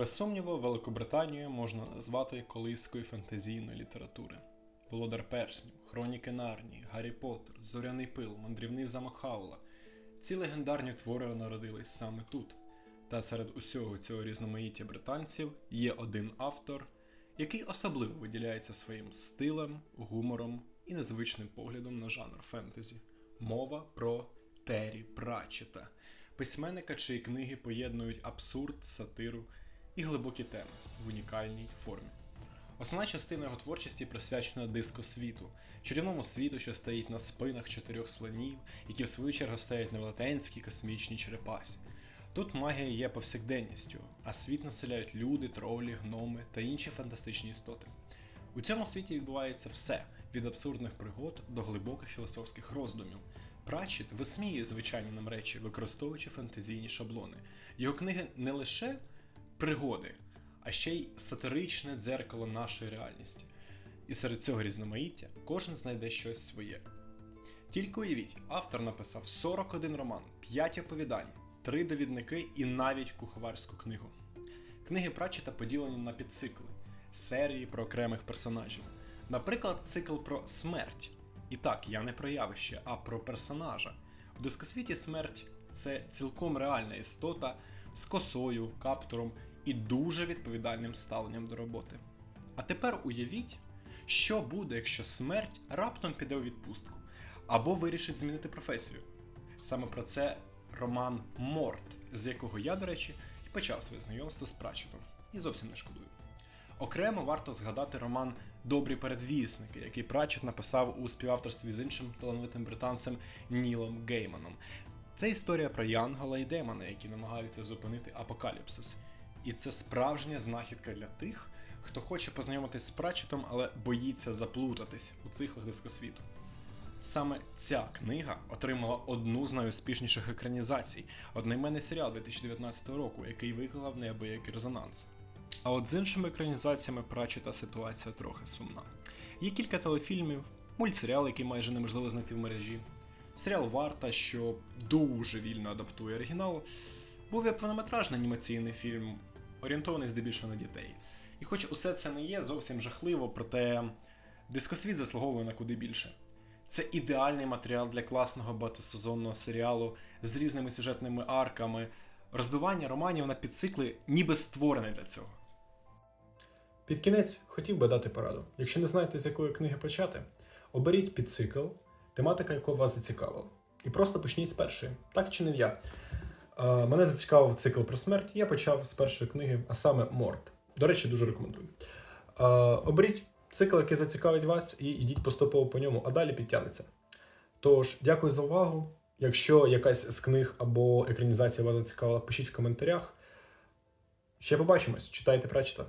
Без сумніву, Великобританію можна назвати колискою фентезійної літератури. Володар Перснів, Хроніки Нарнії, Гаррі Поттер, Зоряний пил, Мандрівний замок Хаула. Ці легендарні твори народились саме тут. Та серед усього цього різноманіття британців є один автор, який особливо виділяється своїм стилем, гумором і незвичним поглядом на жанр фентезі. Мова про Террі Пратчета, письменника, чиї книги поєднують абсурд, сатиру і глибокі теми в унікальній формі. Основна частина його творчості присвячена дискосвіту, чарівному світу, що стоїть на спинах чотирьох слонів, які в свою чергу стоять на велетенській космічній черепасі. Тут магія є повсякденністю, а світ населяють люди, тролі, гноми та інші фантастичні істоти. У цьому світі відбувається все від абсурдних пригод до глибоких філософських роздумів. Пратчет висміює звичайні нам речі, використовуючи фантазійні шаблони. Його книги не лише пригоди, а ще й сатиричне дзеркало нашої реальності. І серед цього різноманіття кожен знайде щось своє. Тільки уявіть, автор написав 41 роман, 5 оповідань, 3 довідники і навіть куховарську книгу. Книги Пратчета поділені на підцикли, серії про окремих персонажів. Наприклад, цикл про смерть. І так, я не про явище, а про персонажа. У дискосвіті смерть це цілком реальна істота з косою, каптуром і дуже відповідальним ставленням до роботи. А тепер уявіть, що буде, якщо смерть раптом піде у відпустку або вирішить змінити професію. Саме про це роман Морт, з якого я, до речі, і почав своє знайомство з Пратчетом. І зовсім не шкодую. Окремо варто згадати роман Добрі передвісники, який Пратчет написав у співавторстві з іншим талановитим британцем Нілом Гейманом. Це історія про Янгола і демона, які намагаються зупинити апокаліпсис. І це справжня знахідка для тих, хто хоче познайомитись з Пратчетом, але боїться заплутатись у циклах дискосвіту. Саме ця книга отримала одну з найуспішніших екранізацій, одноіменний серіал 2019 року, який викликав неабиякий резонанс. А от з іншими екранізаціями Пратчета ситуація трохи сумна. Є кілька телефільмів, мультсеріал, який майже неможливо знайти в мережі, серіал Варта, що дуже вільно адаптує оригінал, був і повнометражний анімаційний фільм, орієнтований здебільшого на дітей. І хоч усе це не є зовсім жахливо, проте дискосвіт заслуговує на куди більше. Це ідеальний матеріал для класного багатосезонного серіалу з різними сюжетними арками. Розбивання романів на підцикли ніби створене для цього. Під кінець хотів би дати пораду. Якщо не знаєте, з якої книги почати, оберіть підцикл, тематика якого вас зацікавила. І просто почніть з першої. Так вчинив я. Е, Мене зацікавив цикл про смерть, я почав з першої книги, а саме Морт. До речі, дуже рекомендую. Е, Оберіть цикл, який зацікавить вас, і йдіть поступово по ньому, а далі підтягнеться. Тож, дякую за увагу. Якщо якась з книг або екранізація вас зацікавила, пишіть в коментарях. Ще побачимось, читайте Пратчета.